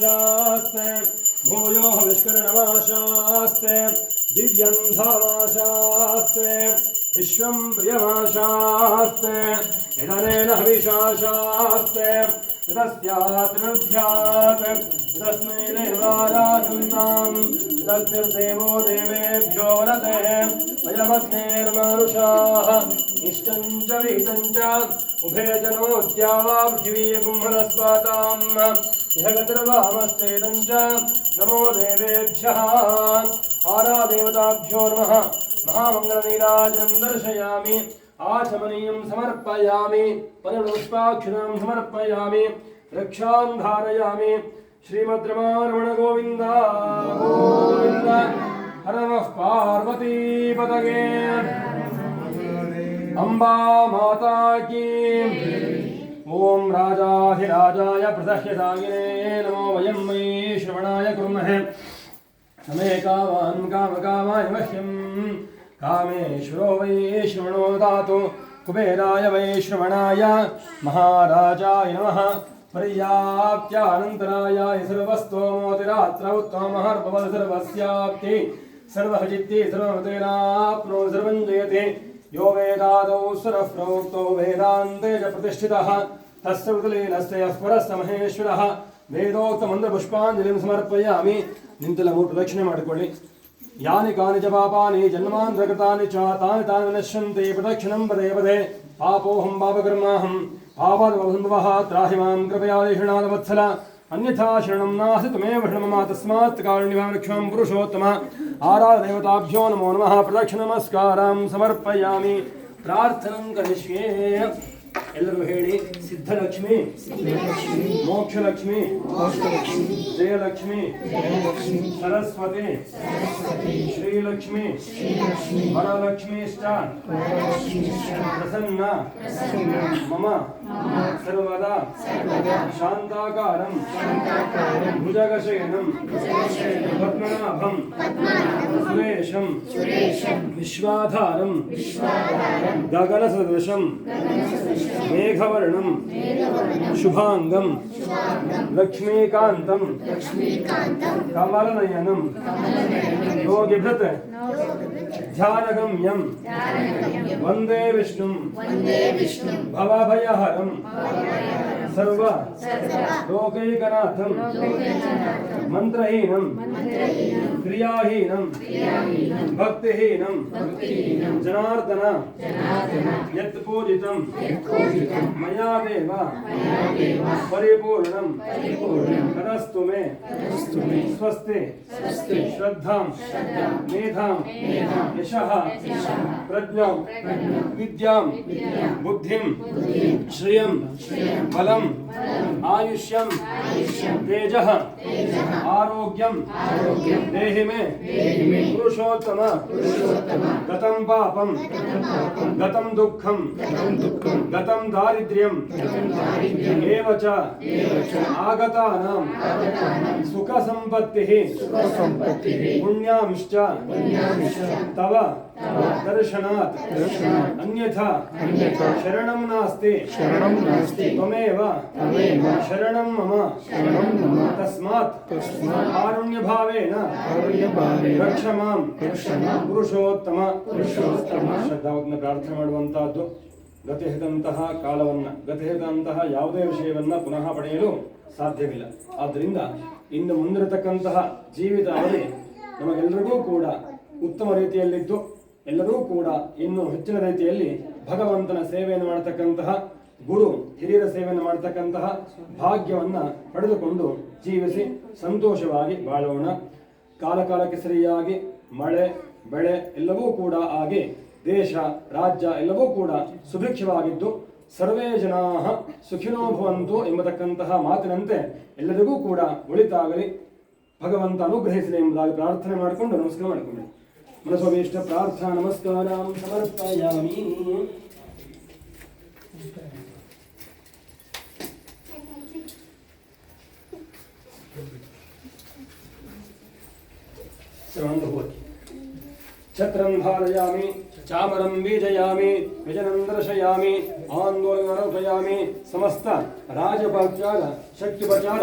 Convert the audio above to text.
शास्ते भूयो विष्करणमाशास्ते दिव्यं धामाशास्ते विश्वं प्रियमाशास्ते इदनेन हविषाशास्ते तस्यात्मध्यात् तस्मै देवाराधन्तां तद्भिर्देवो देवेभ्यो वरते वयमग्नेर्मानुषाः इष्टं च विहितं च उभे जनोद्या वा पृथिवी कुम्भरस्वाताम् इह गतिर्वामस्तेदं च नमो देवेभ्यः। आरादेवताभ्यो नमः। महामङ्गलनीराजनं दर्शयामि। आचमनीयं समर्पयामि। परिपुष्पाक्षिणां समर्पयामि। रक्षां धारयामि। श्रीमद्रमारमण गोविन्द हर नमः पार्वतीपतगे अम्बा माता की। राजाधिराजाय प्रदह्यदागिने नमो वयं मयि श्रवणाय कुर्महे। समे कामान् कामकामाय मह्यं कामेश्वरो वै श्रवणो दातु कुबेराय वै श्रवणाय। महाराजाय नमः। पर्याप्त्यानन्तराय सर्वस्तोमोतिरात्र उत्तमहर्भवत् सर्वस्याप्ति। सर्वहजित्ति सर्वमतेनाप्नो सर्वं यो वेदादौ सुरः प्रोक्तो वेदान्ते च प्रतिष्ठितः तस्य उदलीनस्य यः परस्य महेश्वरः ವೇದೋಕ್ತಮಂತ್ರಪುಷ್ಪಾಂಜಲಿಂ ಸಮರ್ಪಯಾಮಿ ನಿಂತೆಲ್ಲ ಮೂರು ಪ್ರದಕ್ಷಿಣೆ ಮಾಡಿಕೊಳ್ಳಿ ಯಾನಿ ಕಾನಿ ಚ ಪಾಪಾನಿ ಜನ್ಮಾಂತರಕೃತಾನಿ ಚ ತಾನಿ ತಾನಿ ವಿನಶ್ಯಂತೆ ಪ್ರದಕ್ಷಿಣಂ ಪದೇ ಪದೇ ಪಾಪೋಹಂ ಪಾಪಕರ್ಮಾಹಂ ಪಾಪಾದವಬಂಧವಃ ತ್ರಾಹಿ ಮಾಂ ಕೃಪಯಾ ದೇಶನಾದ ವತ್ಸಲ ಅನ್ಯಥಾ ಶರಣಂ ನಾಸ್ತಿ ತಮೇವ ಶರಣಮ ತಸ್ಮಾತ್ ಕಾರುಣ್ಯವಾಂ ರಕ್ಷಾಂ ಪುರುಷೋತ್ತಮ ಆರಾಧದೇವತಾಭ್ಯೋ ನಮೋ ನಮಃ ಪ್ರದಕ್ಷಿಣ ನಮಸ್ಕಾರಂ ಸಮರ್ಪಯಾಮಿ ಪ್ರಾರ್ಥನಂ ಕರಿಷ್ಯೇ ಎಲ್ಲರೂ ಹೇಳಿ ಸಿದ್ಧಲಕ್ಷ್ಮಿ ಮೋಕ್ಷಲಕ್ಷ್ಮಿ ಜಯಲಕ್ಷ್ಮಿ ಸರಸ್ವತಿ ಶ್ರೀಲಕ್ಷ್ಮಿ ವರಲಕ್ಷ್ಮೀಷ್ಟ ಪ್ರಸನ್ನ ಮಮ ಸರ್ವದಾ ಶಾಂತಾಕಾರಂ ಭುಜಗಶಯನಂ ಪದ್ಮನಾಭಂ ಸುರೇಶಂ ವಿಶ್ವಾಧಾರಂ ಗಗನಸದೃಶಂ ಮೇಘವರ್ಣಂ मेघवर्णं शुभाङ्गं लक्ष्मीकान्तं कमलनयनं योगिभृत ध्यानगम्यं वंदे विष्णुं भवाभयहरं सर्व लोकैकनाथं मन्त्रहीनं क्रियाहीनं भक्तिहीनं जनार्दन यत्पूजितं मया देव परिपूर्णं मे। स्वस्ति। श्रद्धा मेधा यश। प्रज्ञ विद्या बुद्धि श्रिय बलम्। आयुष्यम। तेज। आरोग्यं देहि मे। पुरुषोत्तम। गतं पापं गतं दुःखं गतं ದಾರಿದ್ರ್ಯಂ ಏವ ಚ ಆಗತಾನಾಂ ಸುಖ ಸಂಪತ್ತಿಃ ಪುಣ್ಯಾಂಶ್ಚ ತವ ದರ್ಶನಾತ್ ಅನ್ಯಥಾ ಶರಣಂ ನಾಸ್ತಿ शरणं नास्ति ತ್ವಮೇವ तमेव ಶರಣಂ ಮಮ शरणं मम ತಸ್ಮಾತ್ तस्मात् ಕಾರುಣ್ಯಭಾವೇನ कारुण्यभावेन ರಕ್ಷ ಮಾಂ रक्ष मां ಪುರುಷೋತ್ತಮ ಪುರುಷೋತ್ತಮ ಶ್ರದ್ಧಾವನ್ನ ಪ್ರಾರ್ಥನೆ ಮಾಡುವಂತಹದ್ದು ಗತಿಹಿದಂತಹ ಕಾಲವನ್ನ, ಗತಿಹಿದಂತಹ ಯಾವುದೇ ವಿಷಯವನ್ನ ಪುನಃ ಪಡೆಯಲು ಸಾಧ್ಯವಿಲ್ಲ. ಆದ್ದರಿಂದ ಇನ್ನು ಮುಂದಿರತಕ್ಕಂತಹ ಜೀವಿತ ಅವಧಿ ನಮಗೆಲ್ಲರಿಗೂ ಕೂಡ ಉತ್ತಮ ರೀತಿಯಲ್ಲಿದ್ದು, ಎಲ್ಲರೂ ಕೂಡ ಇನ್ನು ಹೆಚ್ಚಿನ ರೀತಿಯಲ್ಲಿ ಭಗವಂತನ ಸೇವೆಯನ್ನು ಮಾಡತಕ್ಕಂತಹ ಗುರು, ಹಿರಿಯರ ಸೇವೆಯನ್ನು ಮಾಡತಕ್ಕಂತಹ ಭಾಗ್ಯವನ್ನ ಪಡೆದುಕೊಂಡು ಜೀವಿಸಿ ಸಂತೋಷವಾಗಿ ಬಾಳೋಣ. ಕಾಲಕಾಲಕ್ಕೆ ಸರಿಯಾಗಿ ಮಳೆ, ಬೆಳೆ ಎಲ್ಲವೂ ಕೂಡ ಆಗಿ ದೇಶ, ರಾಜ್ಯ ಎಲ್ಲವೂ ಕೂಡ ಸುಭಿಕ್ಷವಾಗಿದ್ದು ಸರ್ವೇ ಜನಾ ಸುಖಿನೋ ಭವಂತು ಎಂಬತಕ್ಕಂತಹ ಮಾತಿನಂತೆ ಎಲ್ಲರಿಗೂ ಕೂಡ ಒಳಿತಾಗಲಿ. ಭಗವಂತ ಅನುಗ್ರಹಿಸಲಿ ಎಂಬುದಾಗಿ ಪ್ರಾರ್ಥನೆ ಮಾಡಿಕೊಂಡು ನಮಸ್ಕಾರ ಮಾಡಿಕೊಂಡೆ ಮನಸ್ವಾಮಿಷ್ಟ ಪ್ರಾರ್ಥನಾ ನಮಸ್ಕಾರ ಸಮರ್ಪಯಾಮಿ. ಶ್ರವಣಭವತಿ छत्रं धारयामि चामरं बीजयामि विजनं दर्शयामि आन्दोलनरोपयामि समस्त राजपचार शक्त्युपचार